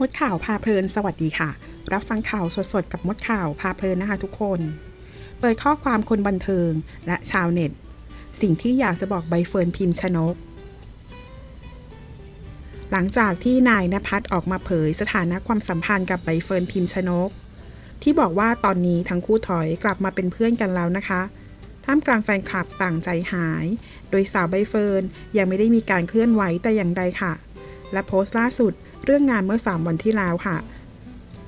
มดข่าวพาเพลินสวัสดีค่ะ รับฟังข่าวสดๆกับมดข่าวพาเพลินนะคะทุกคน เปิดข้อความคนบันเทิงและชาวเน็ต สิ่งที่อยากจะบอกใบเฟิร์นพิมพ์ชนก หลังจากที่นายนภัสออกมาเผยสถานะความสัมพันธ์กับใบเฟิร์นพิมพ์ชนก ที่บอกว่าตอนนี้ทั้งคู่ถอยกลับมาเป็นเพื่อนกันแล้วนะคะท่ามกลางแฟนคลับต่างใจหาย โดยสาวใบเฟิร์นยังไม่ได้มีการเคลื่อนไหวแต่อย่างใดค่ะ และโพสต์ล่าสุด เรื่องงานเมื่อ 3 วันที่แล้วค่ะ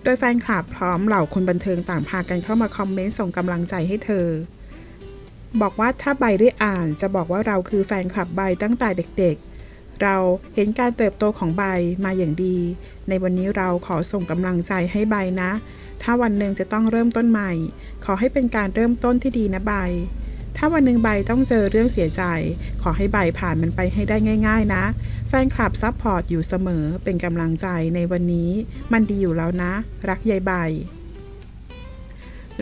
โดยแฟนคลับพร้อมเหล่าคนบันเทิงต่างพากันเข้ามาคอมเมนต์ส่งกำลังใจให้เธอ บอกว่าถ้าใบได้อ่านจะบอกว่าเราคือแฟนคลับใบตั้งแต่เด็กๆ เราเห็นการเติบโตของใบมาอย่างดี ในวันนี้เราขอส่งกำลังใจให้ใบนะ ถ้าวันหนึ่งจะต้องเริ่มต้นใหม่ ขอให้เป็นการเริ่มต้นที่ดีนะใบถ้าวันหนึ่งใบต้องเจอเรื่องเสียใจ ขอให้ใบผ่านมันไปให้ได้ง่าย ๆ นะ แฟนคลับซัพพอร์ตอยู่เสมอเป็นกำลังใจในวันนี้ มันดีอยู่แล้วนะ รักยายใบ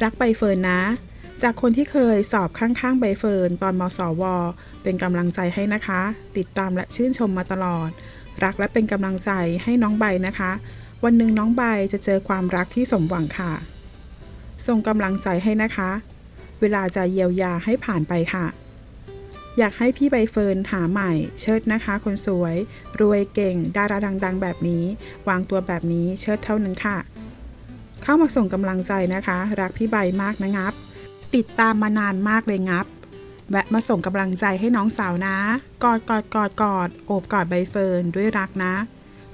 รักใบเฟิร์นนะ จากคนที่เคยสอบข้างๆใบเฟิร์นตอนมสว เป็นกำลังใจให้นะคะ ติดตามและชื่นชมมาตลอด รักและเป็นกำลังใจให้น้องใบนะคะ วันหนึ่งน้องใบจะเจอความรักที่สมหวังค่ะส่งกำลังใจให้นะคะ เวลาจะเยียวยาให้ผ่านไปค่ะ อยากให้พี่ใบเฟิร์นหาใหม่ เชิดนะคะ คนสวย รวยเก่ง ดาราดัง ๆ แบบนี้ วางตัวแบบนี้เชิดเท่านั้นค่ะ เข้ามาส่งกำลังใจนะคะ รักพี่ใบมากนะงับ ติดตามมานานมากเลยงับแวะมาส่งกำลังใจให้น้องสาวนะ กอดกอดกอดกอดโอบกอดใบเฟิร์นด้วยรักนะ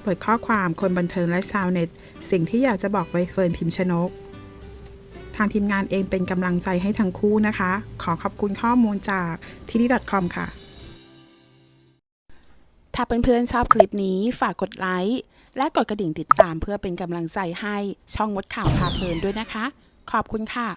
เปิดข้อความคนบันเทิงและชาวเน็ต สิ่งที่อยากจะบอกใบเฟิร์นพิมพ์ชนก ทางทีมงานเองเป็นกำลังใจให้ทั้งคู่นะคะ ขอขอบคุณข้อมูลจากทีดี .com ค่ะ ถ้าเพื่อนๆชอบคลิปนี้ฝากกดไลค์ และกดกระดิ่งติดตามเพื่อเป็นกำลังใจให้ช่องมดข่าวพาเพลินด้วยนะคะ ขอบคุณค่ะ